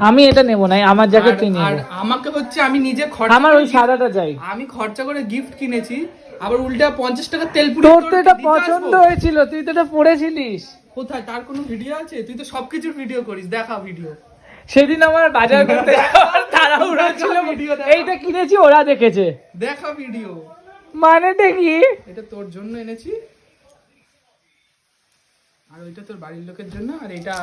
আমি এটা নেব না আমার জ্যাকেট আর- নিবি। আমাকে হচ্ছে আমি নিজে খরচা আমার ওই সাদাটা চাই। আমি খরচা করে গিফট কিনেছি আবার উল্টা পঞ্চাশ টাকা তেল পুরি তোর তো এটা পছন্দ হয়েছিল তুই তো এটা পড়েছিলিস। কোথায় তার কোনো ভিডিও আছে? তুই তো সবকিছুর ভিডিও করিস দেখা ভিডিও সেদিন আমার বাজার করতে তাড়াহুড়ো ছিল ভিডিও দেখা। এইটা কিনেছি ওরা দেখেছে। দেখা ভিডিও মানেটা কি? এটা তোর জন্য এনেছি। আর ওইটা তোর বাড়ির লোকের জন্য আর এটা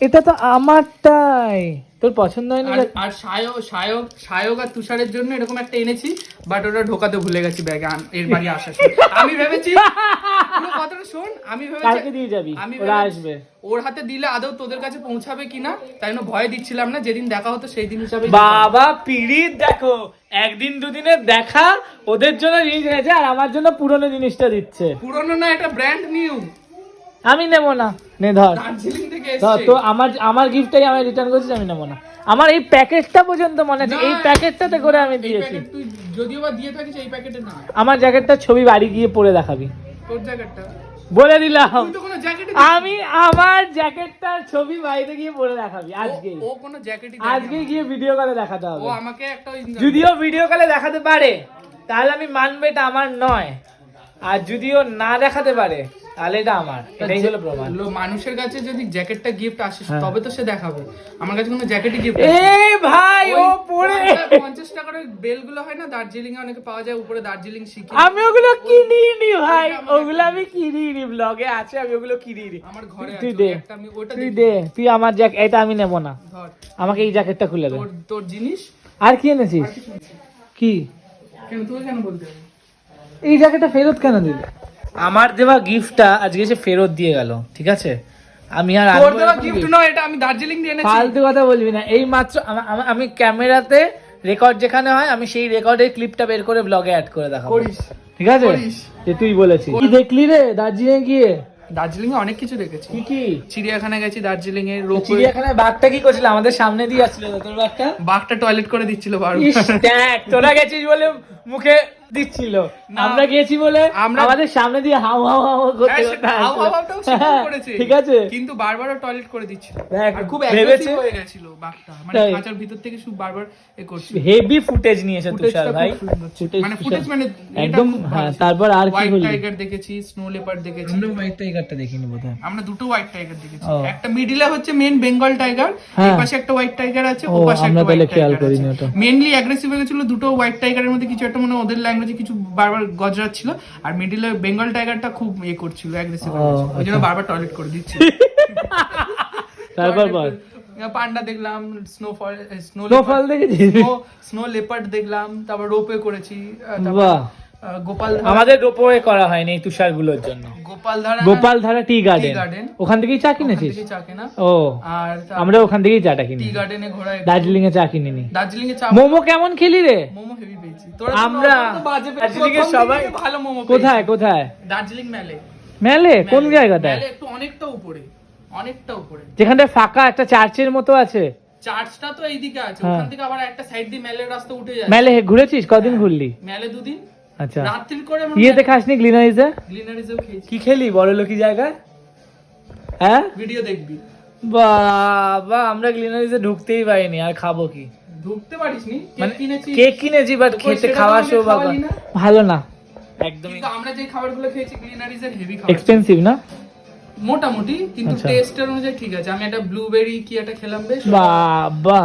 এটা তো আমারটাই। তোর পছন্দ হয়নি আর আর সায়ক সায়ক সায়ক আর তুষারের জন্য এরকম একটা এনেছি বাট ওটা ঢোকাতে ভুলে গেছি ব্যাগে এর বাড়ি আসার সময়। আমি ভেবেছি পুরো কথাটা শোন আমি কালকে ভেবেছি দিয়ে যাবি আমি ওরা ভেবেছি- আসবে। ওর হাতে দিলে আদৌ তোদের কাছে পৌঁছাবে কিনা তাই জন্য ভয় দিচ্ছিলাম না যেদিন দেখা হতো সেই দিন হিসাবে বাবা পিড়িত দেখো একদিন দুদিনের দেখা ওদের জন্য জিনিস এনেছে আর আমার জন্য পুরনো জিনিসটা দিচ্ছে। পুরনো না এটা ব্র্যান্ড নিউ আমি নেব না। নে ধর। ধর তো আমার আমার গিফটটাই আমি রিটার্ন করছি আমি নেব না। আমার এই প্যাকেটটা পর্যন্ত মনে আছে এই প্যাকেটটাতে করে আমি দিয়েছি। যদিও বা দিয়ে থাকিস এই প্যাকেটে না। আমার জ্যাকেটটার ছবি বাড়ি গিয়ে পরে দেখাবি। তোর জ্যাকেটটা বলে দিলাম। তুই তো কোনো জ্যাকেটই আমি আমার জ্যাকেটটার ছবি বাড়িতে গিয়ে পরে দেখাবি আজকেই। ও কোনো জ্যাকেটই আজকে গিয়ে ভিডিও কলে দেখাতে হবে। ও আমাকে একটা যদিও ভিডিও কলে দেখাতে পারে তাহলে আমি মানবো এটা আমার নয়। আর যদিও না দেখাতে পারে তাহলে এটা আমার এটাই হলো প্রমাণ। মানুষের কাছে যদি জ্যাকেটটা গিফট আসে হ্যাঁ। তবে তো সে দেখাবে। আমার কাছে কোনো জ্যাকেটই গিফট এ ভাই ও পরে পঞ্চাশ টাকার ওই বেলগুলো হয় না দার্জিলিং এ অনেকে পাওয়া যায় উপরে দার্জিলিং শিখি। আমি ওগুলো কিনিনি ভাই ওইটা ওগুলো আমি কিনিনি ব্লগে আছে আমি ওগুলো কিনিনি। আমার ঘরে তুই দে একটা আমি ওটা তুই। দে তুই আমার জ্যাক এটা আমি নেব না। আমাকে এই জ্যাকেটটা খুলে দে। তোর জিনিস? আর কি এনেছিস। কি? কেন তুই কেন বলতে এই জ্যাকেটটা ফেরত কেন দিলে আমার দেওয়া গিফটটা আজকে সে ফেরত দিয়ে গেল ঠিক আছে? আমি আর তোর দেওয়া গিফট নয় এটা আমি দার্জিলিং দিয়ে এনেছি। ফালতু কথা বলবি না। এই মাত্র আমা- ক্যামেরাতে রেকর্ড যেখানে হয় আমি সেই রেকর্ডের ক্লিপটা বের করে ব্লগে অ্যাড করে দেখাবো। ঠিক আছে। যে তুই বলেছিস। কি দেখলি রে দার্জিলিং গিয়ে? দার্জিলিং এ অনেক কিছু দেখেছি। কি কি? চিড়িয়াখানায় গেছি দার্জিলিং এ রোপ চিড়িয়াখানায় বাঘটা কি করছিল? আমাদের সামনে দিয়ে আসছিল তোর বাঘটা? বাঘটা টয়লেট করে দিচ্ছিল বারবার। দেখ তোরা গেছিস বলে মুখে দিচ্ছিল। আমরা গেছি বলে আমরা- আমাদের সামনে দিয়ে হাও হাও হাও করতে হ্যাঁ, আসছিল। হাওয়া-হাওয়াটাও সেটাও হ্যাঁ, করেছে। ঠিক আছে। কিন্তু বারবার টয়লেট করে দিচ্ছিল। দেখ আর খুব ভেবেছে অ্যাগ্রেসিভ হয়ে গেছিল বাঘটা। মানে। খাঁচার ভিতর থেকে শুধু বারবার এ করছিল। হেভি ফুটেজ নিয়েছে Footage তুষার ভাই। Footage মানে ফুটেজ মানে একদম হ্যাঁ তারপর আর কি হোয়াইট হলো টাইগার দেখেছি স্নো লেপার্ড দেখেছি। আমরা হোয়াইট টাইগারটা দেখিনি বোধহয়। আমরা দুটো হোয়াইট টাইগার দেখেছি। একটা মিডিলে হচ্ছে মেন বেঙ্গল টাইগার হ্যাঁ। এই পাশে একটা হোয়াইট টাইগার আছে ও, পাশে একটা হোয়াইট টাইগার আছে। মেনলি অ্যাগ্রেসিভ হয়ে গেছিল দুটো হোয়াইট টাইগারের মধ্যে কিছু একটা মানে ওদের ল্যাঙ্গুয়েজে কিছু বারবার গজরাচ্ছিল আর মিডিলে বেঙ্গল টাইগারটা খুব এ করছিল অ্যাগ্রেসিভ ওই জন্য আচ্ছা। বারবার টয়লেট করে দিচ্ছিল তারপর বল। পান্ডা দেখলাম snowfall snow snowfall snow leopard দেখলাম তারপর রোপে করেছি তারপর, গোপাল আমাদের রোপওয়ে করা হয়নি এই তুষারগুলোর জন্য। গোপাল ধারা গোপাল ধারা টি গার্ডেন। ওখান থেকেই চা কিনেছিস? চা কেনা। ও আর আমরা ওখান থেকেই চাটা কিনি। টি গার্ডেনে ঘোরা দার্জিলিং এ চা কিনিনি। দার্জিলিং এ চা মোমো কেমন খেলি রে? মোমো হেভি পেয়েছি। তোরা আমরা দার্জিলিং এর সবাই ভালো মোমো কোথায় কোথায়? দার্জিলিং মেলে। মেলে? কোন মেলে। জায়গাটায়? মেলে একটু অনেকটা উপরে। অনেকটা উপরে। যেখানটায় ফাঁকা একটা চার্চের মতো আছে? চার্চটা তো এইদিকে আছে। হ্যাঁ। ওখান থেকে আবার একটা সাইড দিয়ে মেলের রাস্তা উঠে যায় মেলে ঘুরেছিস? কদিন ঘুরলি? মেলে দুদিন। আচ্ছা। রাত্রির করে ইয়েতে খাসনি গ্লিনারিজে গ্লিনারিজেও খেয়েছি। কি খেলি? বড় লোকি জায়গায় হ্যাঁ? ভিডিও দেখবি। বাবা আমরা গ্লিনারিজে ঢুকতেই পারিনি আর খাব কি? ঢুকতে পারিসনি? মানে কেক কিনেছি বাট খেতে খাওয়া সৌভাগ্য? ভালো না। একদমই। আমরা যে খাবারগুলো খেয়েছি গ্লিনারিজের হেভি খাবার। এক্সপেন্সিভ না? মোটামুটি কিন্তু আচ্ছা। টেস্টের অনুযায়ী ঠিক আছে। আমি একটা ব্লুবেরি কি একটা খেলাম বেশ। বাবা।